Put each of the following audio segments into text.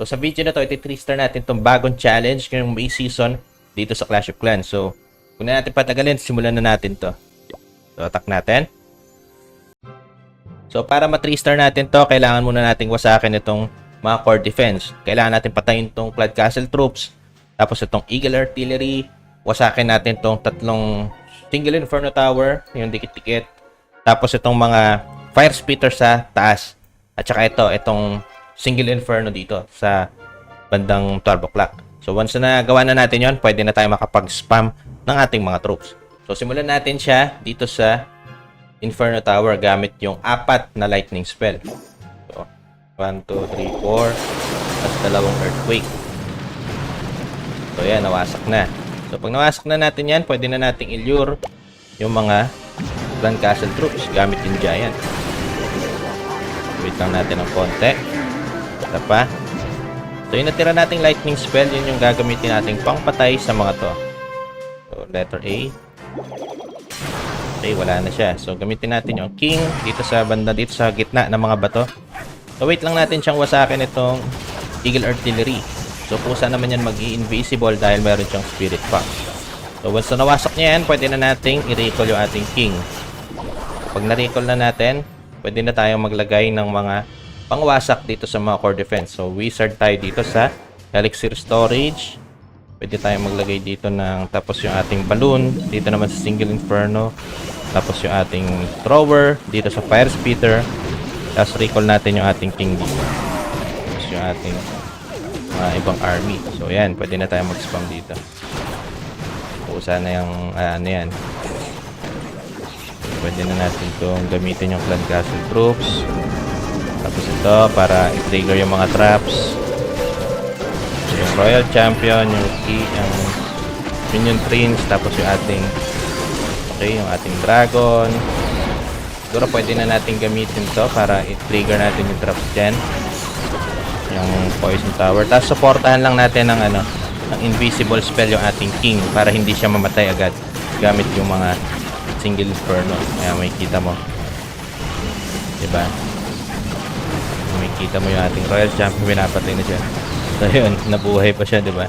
So sa video na to, iti 3 star natin itong bagong challenge ngayong May season dito sa Clash of Clans. So, kung na natin patagalin, simulan na natin to. So, attack natin. So, para ma 3 star natin to, kailangan muna nating wasakin itong mga core defense. Kailangan natin patayin itong Cloud Castle troops. Tapos itong Eagle Artillery. Wasakin natin itong tatlong Single Inferno Tower, yung dikit-dikit. Tapos itong mga Fire Spitter sa taas. At saka ito, itong Single Inferno dito sa bandang 12 o'clock. So once na nagawa na natin yon, pwede na tayo makapag-spam ng ating mga troops. So simulan natin siya dito sa Inferno Tower gamit yung apat na lightning spell. So, 1, 2, 3, 4. Tapos dalawang earthquake. So yan, nawasak na. So pag nawasak na natin yan, pwede na nating illure yung mga Grand Castle troops gamit yung Giant. Wait lang natin ng konti. Isa pa. So yung natira nating lightning spell, yun yung gagamitin nating pangpatay sa mga to. So letter A. Okay, wala na siya. So gamitin natin yung king dito sa banda dito sa gitna ng mga bato. So wait lang natin siyang wasakin itong Eagle Artillery. So kusa naman yan mag-i-invisible dahil meron siyang Spirit Box. So once na nawasak niya yan, pwede na nating i-recall yung ating king. Pag na-recall na natin, pwede na tayong maglagay ng mga pangwasak dito sa mga core defense. So wizard tayo dito sa elixir storage. Pwede tayong maglagay dito ng tapos yung ating balloon dito naman sa single inferno. Tapos yung ating thrower dito sa fire spitter. Tapos recall natin yung ating king dito. Tapos yung ating mga ibang army. So yan, pwede na tayong mag-spam dito. Pusa na yung ah, ano yan. Pwede na natin itong gamitin yung clan castle troops. Tapos ito para i-trigger yung mga traps. Yung royal champion, yung key, yung minion prince, tapos yung ating okay, yung ating dragon. Siguro pwede na natin gamitin to para i-trigger natin yung traps dyan. Yung poison tower. Tapos supportahan lang natin ng ano, ng invisible spell yung ating king para hindi siya mamatay agad gamit yung mga single inferno. Kaya may kita mo. Diba? May kita mo yung ating royal champion, pinapatay na siya. So yun, nabuhay pa siya, di ba?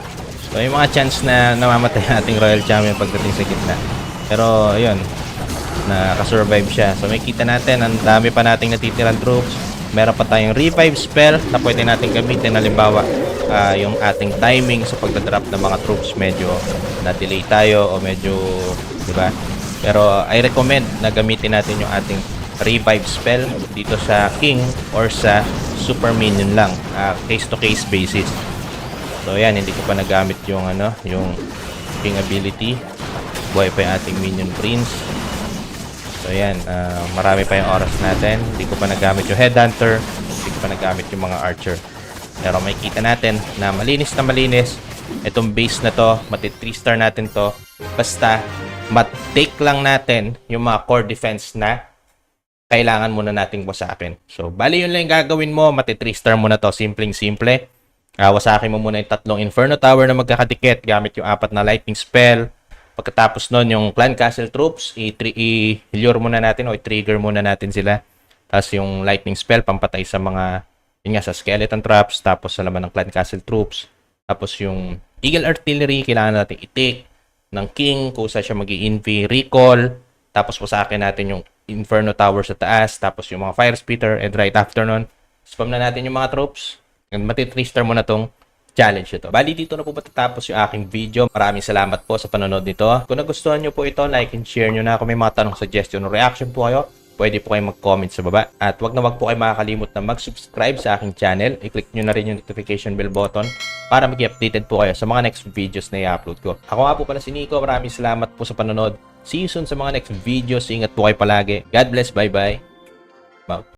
So yung mga chance na namamatay ang ating royal champion pagdating sa gitna. Pero yun, nakasurvive siya. So may kita natin, ang dami pa nating natitirang troops. Meron pa tayong revive spell na pwede natin gamitin. Halimbawa, ah, yung ating timing sa pagdadrop ng mga troops medyo na-delay tayo o medyo, di ba? Pero I recommend na gamitin natin yung ating revive spell dito sa king or sa super minion lang case to case basis. So yan hindi ko pa nagamit yung ano yung king ability. Buhay pa yung ating minion prince. So yan ah, marami pa yung oras natin. Hindi ko pa nagamit yung headhunter. Hindi ko pa nagamit yung mga archer. Pero makikita natin na malinis na malinis. Itong base na to mati 3 star natin to. Basta mat-take lang natin yung mga core defense na kailangan muna nating wasakin. So, bali yun lang yung gagawin mo. Mati 3 star mo na to. Simpleng-simple. Uh, wasakin mo muna yung tatlong Inferno Tower na magkakadikit gamit yung apat na Lightning Spell. Pagkatapos nun, yung Clan Castle Troops, i-lure muna natin o i-trigger muna natin sila. Tapos yung Lightning Spell, pampatay sa mga, yun nga, sa Skeleton Traps. Tapos sa laman ng Clan Castle Troops. Tapos yung Eagle Artillery, kailangan natin i-take ng King, kung saan siya mag inv recall. Tapos wasakin natin yung Inferno Tower sa taas, tapos yung mga Fire Spitter, and right after nun, spam na natin yung mga troops. And mati 3 star mo na tong challenge ito. Bali, dito na po matatapos yung aking video. Maraming salamat po sa panonood nito. Kung nagustuhan nyo po ito, like and share nyo na. Kung may mga tanong, suggestion, o reaction po kayo, pwede po kayo mag-comment sa baba. At wag na wag po kayo makakalimut na mag-subscribe sa aking channel. I-click nyo na rin yung notification bell button para maging updated po kayo sa mga next videos na i-upload ko. Ako nga po pala si Nico. Maraming salamat po sa panonood. See you soon sa mga next videos. Ingat po kayo palagi. God bless. Bye-bye. Bye.